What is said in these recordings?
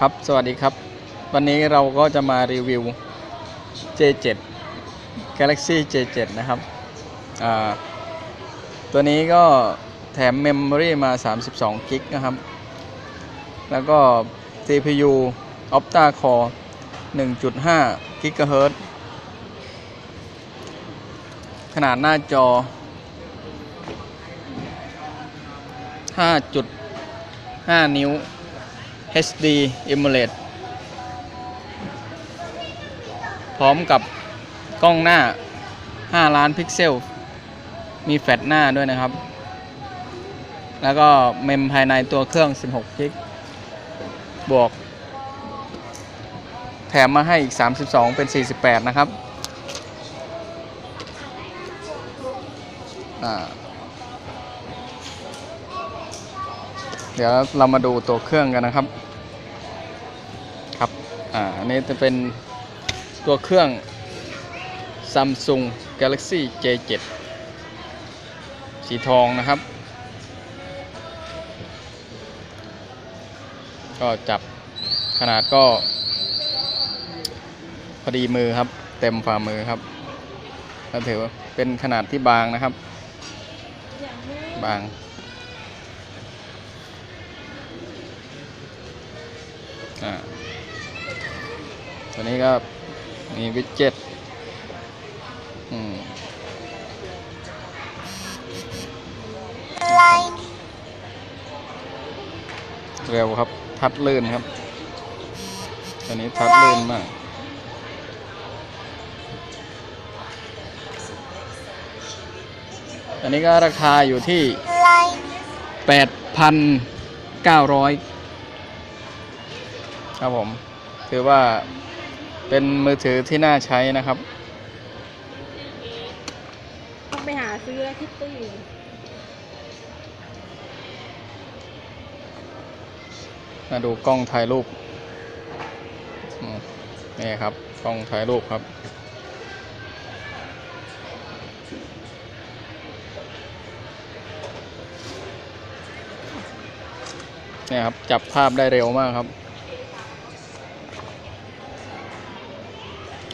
ครับ สวัสดีครับ วันนี้เราก็จะมารีวิว J7 Galaxy J7 นะครับ ตัวนี้ก็แถมเมมโมรีมา 32กิกนะครับ แล้วก็ CPU Opta Core 1.5 GHz ขนาดหน้าจอ 5.5 นิ้ว HD AMOLED พร้อมกับกล้องหน้า 5 ล้านพิกเซล มีแฟลชหน้าด้วยนะครับ แล้วก็เมมภายในตัวเครื่อง 16กิกบวก แถมมาให้อีก 32 เป็น 48 นะครับเดี๋ยวเรามาดูตัวเครื่องกันนะครับ อ่าอันนี้จะเป็นตัวเครื่อง Samsung Galaxy J7 สีทองนะครับ ก็จับขนาดก็ พอดีมือครับ เต็มฝ่ามือครับก็ถือว่าเป็นขนาดที่บางนะครับ บางอ่า ตัวนี้ก็มีวิดเจ็ตเร็วครับ ทัดลื่นครับ ตัวนี้ทัดลื่นมากอันนี้ก็ราคาอยู่ที่ 8,900 ครับผมถือว่า เป็นมือถือที่น่าใช้นะครับ ต้องไปหาซื้อที่ตู้มาดูกล้องถ่ายรูปอืมนี่ครับกล้องถ่ายรูปครับ เนี่ยครับ จับภาพได้เร็วมากครับ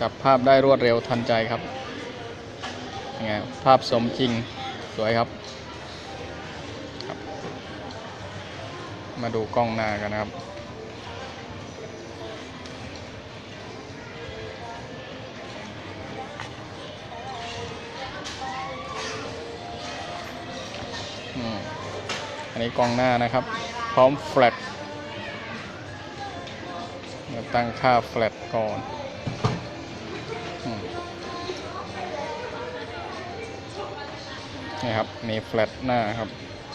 จับภาพได้รวดเร็วทันใจครับยังไงภาพสมจริงสวยครับครับ มาดูกล้องหน้ากันนะครับอันนี้กล้องหน้านะครับ พร้อมแฟลชตั้งค่าแฟลชก่อน นี่ครับ มีแฟลชหน้าครับ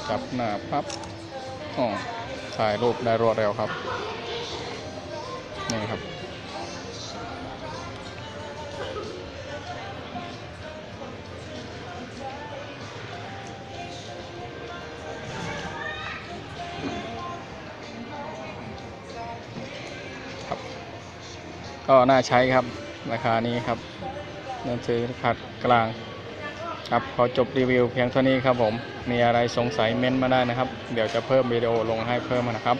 จับหน้าปั๊บอ๋อถ่ายรูปได้รวดเร็วครับ นี่ครับ ครับ ก็น่าใช้ครับ ราคานี้ครับเงินซื้อราคากลาง ครับขอจบรีวิวเพียงเท่านี้ครับผม มีอะไรสงสัยเม้นต์มาได้นะครับ เดี๋ยวจะเพิ่มวิดีโอลงให้เพิ่มนะครับ